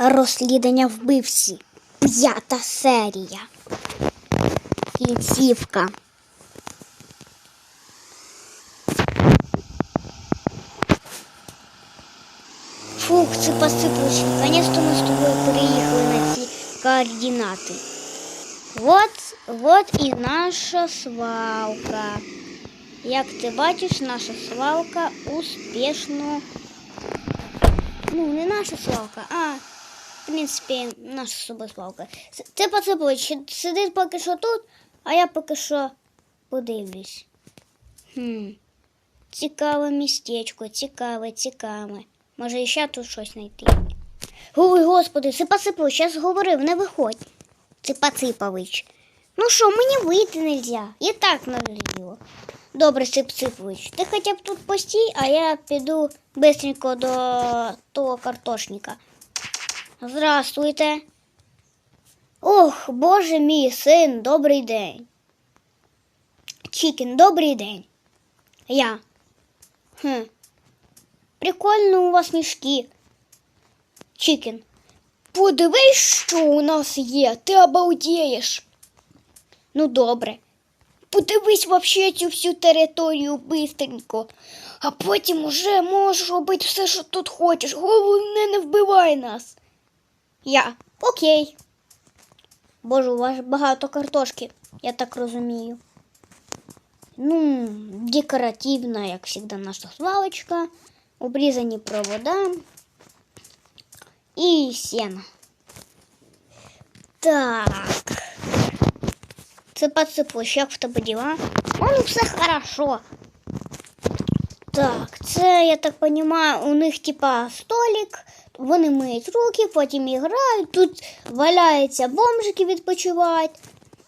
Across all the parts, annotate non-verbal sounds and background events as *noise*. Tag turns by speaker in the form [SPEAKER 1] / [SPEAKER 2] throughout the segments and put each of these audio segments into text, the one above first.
[SPEAKER 1] Розслідування вбивці. П'ята серія. Кінцівка. Фух, це посипалось. Наконец-то ми з тобою переїхали на ці координати. Вот, вот і наша свалка. Як ти бачиш, наша свалка успішно. Ну, не наша свалка, а в принципі, наша свалка. Це Поцепович сидить поки що тут, а я поки що подивлюсь. Хм. Цікаве містечко, цікаве, цікаве. Може, ще тут щось знайти. Ой, господи, Сипасипович, я ж говорив, не виходь. Ципаципович. Ну що, мені вийти нельзя. І так наліло. Добре, Сипсипович, ти хоча б тут постій, а я піду бистренько до того картошника. Здравствуйте. Ох, боже мій син, добрий день. Чікен, добрий день. Я. Хм. Прикольно у вас мішки. Чікен. Подивись, що у нас є, ти обалдієш. Ну, добре. Подивись вообще цю всю територію бистренько, а потім уже можеш робити все, що тут хочеш. Головне, не вбивай нас. Я. Окей. Боже, у вас багато картошки, я так розумію. Ну, декоративна, як завжди, наша свалочка, обрізані провода і сено. Так. Це поцепуш, як в тебе діла? Ну, все хорошо. Так, це, я так розумію, у них типа столик, вони миють руки, потім грають, тут валяються бомжики відпочивають,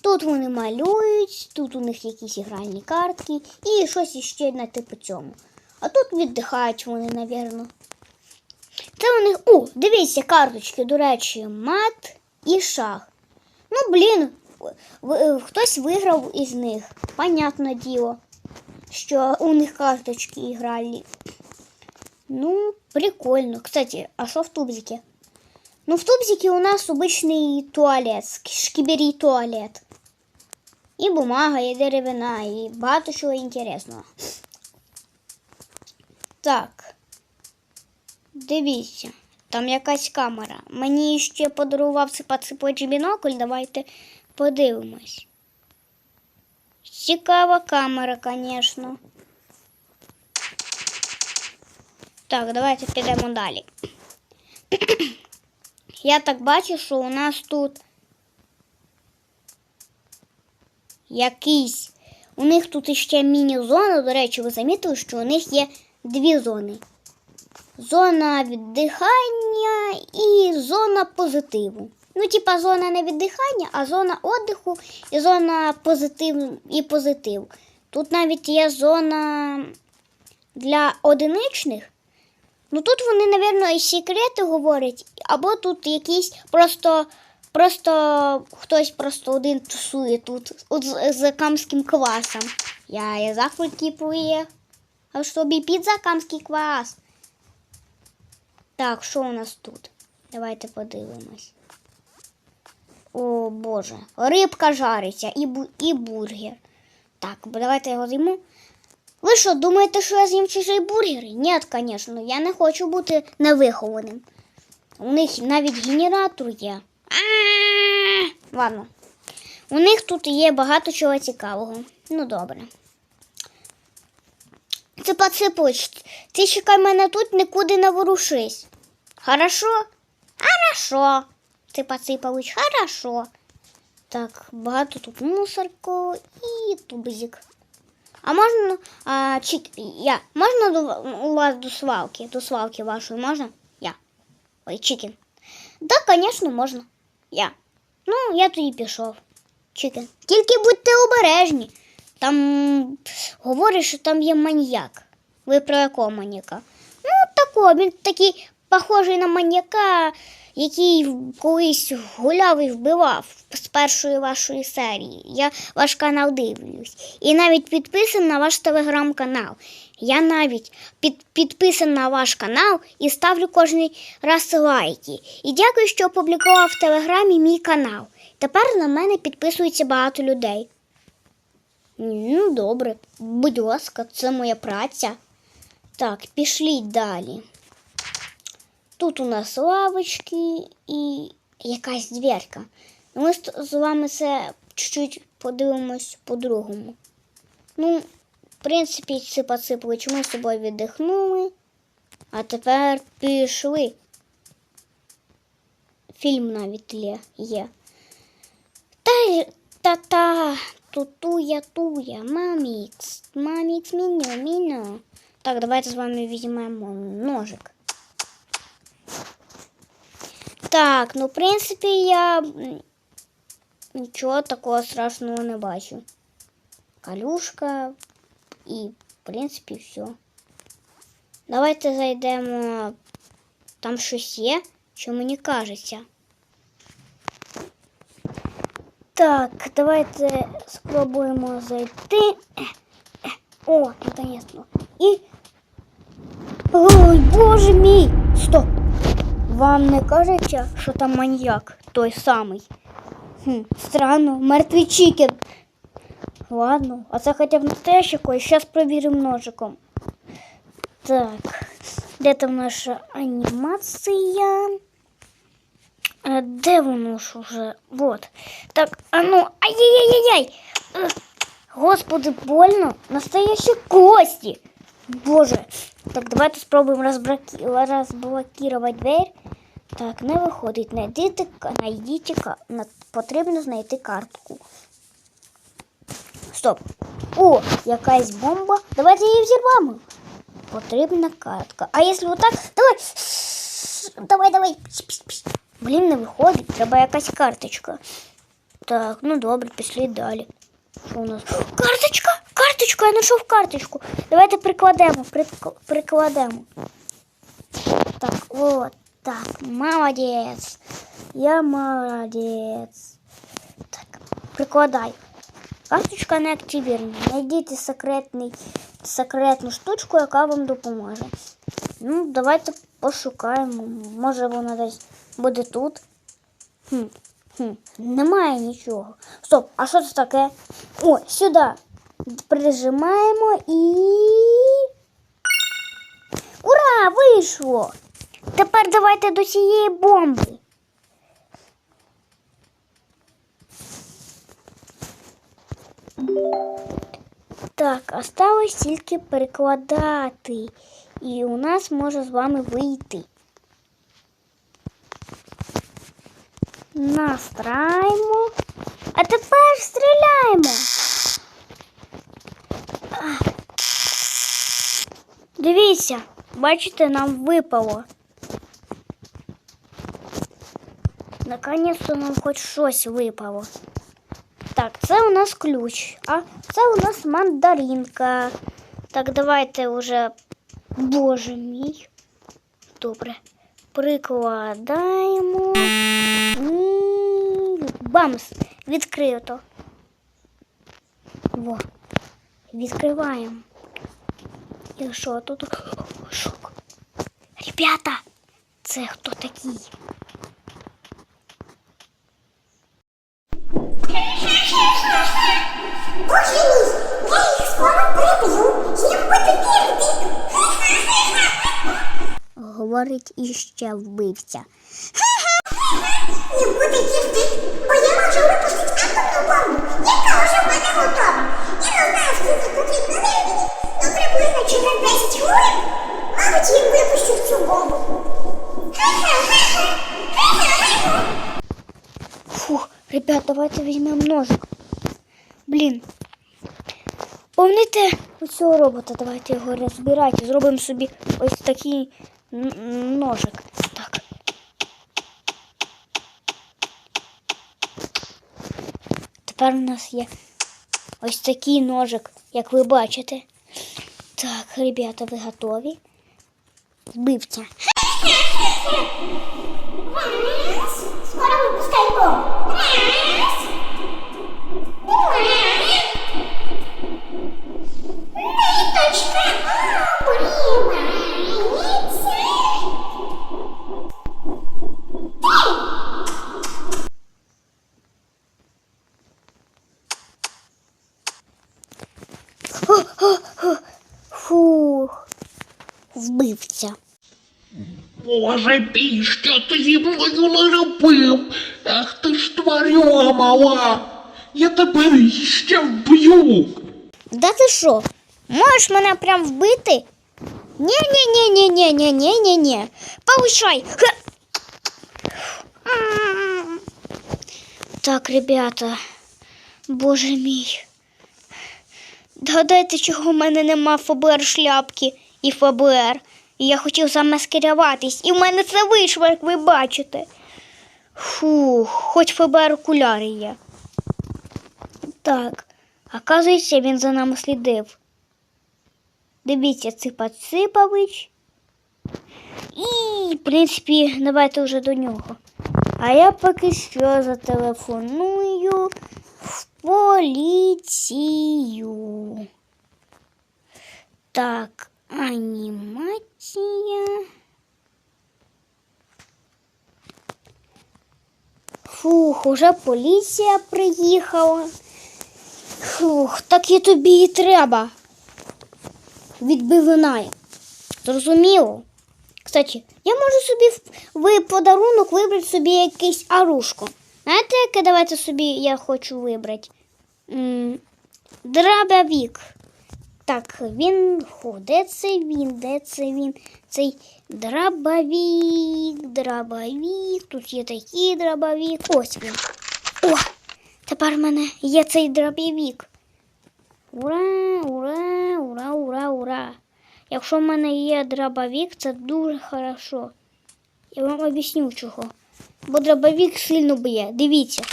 [SPEAKER 1] тут вони малюють, тут у них якісь ігральні картки і щось іще на типу цьому. А тут віддихають вони, напевно. Це у них. О, дивіться, карточки, до речі, мат і шах. Ну, блін, хтось виграв із них. Понятне діло, що у них карточки іграли. Ну, прикольно. Кстати, а що в тубзике? Ну, в тубзике у нас обычный туалет, шкіберій туалет. І бумага, і деревина, і багато чого інтересного. Так. Дивіться, там якась камера. Мені ще подарував ципаципочий бінокль, давайте подивимось. Цікава камера, звісно. Так, давайте підемо далі. *clears throat* Я так бачу, що у нас тут якийсь. У них тут ще міні-зона. До речі, ви замітили, що у них є дві зони. Зона віддихання і зона позитиву. Ну, типа зона не віддихання, а зона віддиху і зона позитив і позитив. Тут навіть є зона для одиничних. Ну тут вони, напевно, і секрети говорять, або тут якийсь просто, просто хтось просто один тусує тут от з, з камським квасом. Я і захваті приїхав, щоб під закамський квас. Так, що у нас тут? Давайте подивимось. О Боже, рибка жариться і, бу- і бургер. Так, давайте його з'їмо. Ви що, думаєте, що я з'їм чужий бургер? Ні, звісно, я не хочу бути невихованим. У них навіть генератор є. Ладно. У них тут є багато чого цікавого. Ну, добре. Ципа ципуч, ти чекай мене тут, нікуди не ворушись. Хорошо? Хорошо. Ципа ципавич, хорошо. Так, багато тут мусорку і тубзик. А можна, а, чик, я, можна до, у вас до свалки, до свалки вашої можна? Я. Ой, чикен. Да, звісно, можна. Я. Ну, я тоді пішов. Чикен. Тільки будьте обережні. Там говорять, що там є маньяк. Ви про якого маньяка? Ну, такого, він такий похожий на маньяка, який колись гуляв і вбивав з першої вашої серії. Я ваш канал дивлюсь. І навіть підписаний на ваш телеграм-канал. Я навіть під, підписаний на ваш канал і ставлю кожен раз лайки. І дякую, що опублікував в телеграмі мій канал. Тепер на мене підписується багато людей. Ну, добре, будь ласка, це моя праця. Так, пішліть далі. Тут у нас лавочки і якась дверка. Ми з- вами це чуть-чуть подивимось по-другому. Ну, в принципі, ципа ципич ми з собою віддихнули. А тепер пішли. Фільм навіть є-. Та та-та, тутуя туя, мамікс, мамікс міньо, міньо. Так, давайте з вами візьмемо ножик. Так, ну, в принципі, я м, нічого такого страшного не бачу. Калюшка і, в принципі, все. Давайте зайдемо. Там щось є, що мені кажеться. Так, давайте спробуємо зайти. Е, е, О, наконец-то. І. Ой, боже мій! Стоп! Вам не кажеться, що там маньяк той самий? Хм, странно, мертвий чікен. Ладно, а це хоча б настоящий якийсь. Зараз провіримо ножиком. Так, де там наша анімація? А де воно ж уже? Вот. Так, а ну, ай-яй-яй-яй! Ех, Господи, больно. Настоящие кости. Боже. Так, давайте спробуємо розбраки- розблокувати дверь. Так, не виходить. Найдіть, найдіть, ка- на- потрібно знайти картку. Стоп. О, якась бомба. Давайте її взірвемо. Потрібна картка. А якщо отак, давай. Давай, давай. Пш, пш, пш. Блін, не виходить. Треба якась карточка. Так, ну добре, пішли далі. Що у нас? Карточка! Карточка, я знайшов карточку. Давайте прикладемо, прик- прикладемо. Так, от, так, молодець. Я молодець. Так, прикладай. Карточка не активірна. Найдіть секретний, секретну штучку, яка вам допоможе. Ну, давайте пошукаємо. Може вона десь буде тут. Хм, хм, немає нічого. Стоп, а що це таке? О, сюди. Прижимаємо і. Ура! Вийшло! Тепер давайте до цієї бомби. Так, осталось тільки перекладати. І у нас може з вами вийти. Настраємо. А тепер стріляємо. Дивіться, бачите, нам випало. Наконец-то нам хоч щось випало. Так, це у нас ключ, а це у нас мандаринка. Так, давайте уже. Боже мій. Добре. Прикладаємо. І Бамс! Відкрито. Во. Відкриваємо. І що тут? Шок. Ребята, це хто такий?
[SPEAKER 2] Боже мій, я їх скоро приб'ю, їм буде вірити.
[SPEAKER 1] Говорить іще вбивця.
[SPEAKER 2] Не буде вірити, бо я можу випустити атомну бомбу, яка вже в мене готова. Я не знаю, скільки потрібно времени, но приблизно через 10 хвилин, мабуть, їм випущу цю бомбу.
[SPEAKER 1] Фух, ребят, давайте візьмемо ножик. Блін. Помните оцього робота, давайте його розбирати. Зробимо собі ось такий ножик. Так. Тепер у нас є ось такий ножик, як ви бачите. Так, ребята, ви готові? Збивця.
[SPEAKER 2] Скоро випускай бомбу. Раз. Два.
[SPEAKER 1] Фух. Вбивця.
[SPEAKER 3] Боже мій, що ти зі мною наробив? Ах ти ж тварюга мала! Я тебе ще вб'ю!
[SPEAKER 1] Да ти що? Можеш мене прям вбити? ні ні ні ні ні ні ні ні ні Получай! Ха! М. Так, ребята, боже мій. Догадайте, чого в мене нема ФБР шляпки і ФБР. І я хотів замаскируватись, і в мене це вийшло, як ви бачите. Фух, хоч ФБР окуляри є. Так, оказується, він за нами слідив. Дивіться, Ципа Ципович. І, в принципі, давайте вже до нього. А я поки що зателефоную поліцію. Так, анімація. Фух, уже поліція приїхала. Фух, так і тобі і треба. Відбивинає. Зрозуміло? Кстати, я можу собі в подарунок вибрати собі якийсь арушко. Знаєте, яке давайте собі я хочу вибрати? Драбовік. Так, він. Хо, де це він? Де це він? Цей драбовік, драбовік. Тут є такий драбовік. Ось він. О! Тепер в мене є цей драбовік. Ура, ура, ура, ура, ура. Якщо в мене є дробовик, це дуже хорошо. Я вам об'ясню чого. Бо дробовик сильно б'є. Дивіться.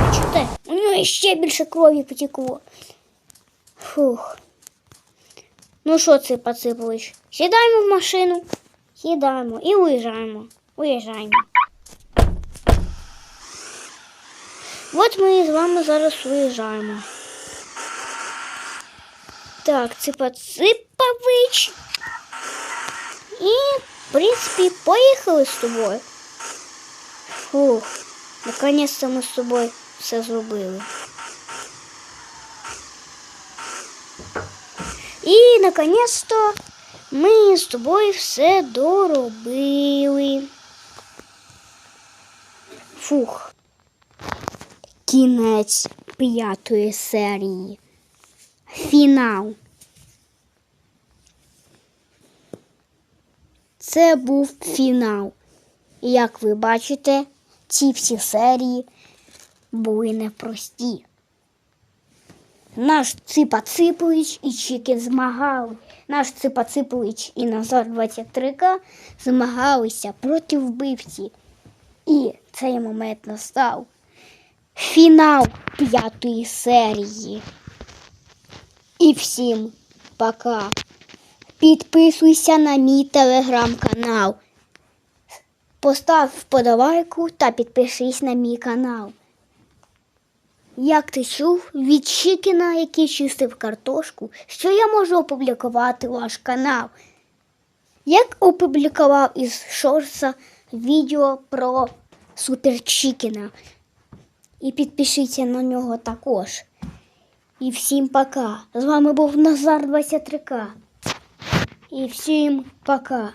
[SPEAKER 1] Бачите? У нього ще більше крові потекло. Фух. Ну що, Ципа Ципович, сідаємо в машину, сідаємо і виїжджаємо. Виїжджаємо. От ми з вами зараз виїжджаємо. Так, Ципа Ципович. І, в принципі, поїхали з тобою. Фух, наконець-то ми з тобою все зробили. І, наконець-то, ми з тобою все доробили. Фух. Кінець п'ятої серії. Фінал. Це був фінал. Як ви бачите, ці всі серії були непрості. Наш Ципа Ципович і Чікен змагали. Наш Ципа Ципович і Назар 23К змагалися проти вбивці. І цей момент настав. Фінал п'ятої серії. І всім пока. Підписуйся на мій телеграм-канал. Постав вподобайку та підпишись на мій канал. Як ти чув від Чікіна, який чистив картошку, що я можу опублікувати ваш канал? Як опублікував із Шорса відео про Супер Чікіна. І підпишіться на нього також. І всім пока. З вами був Назар 23К. І всім пока.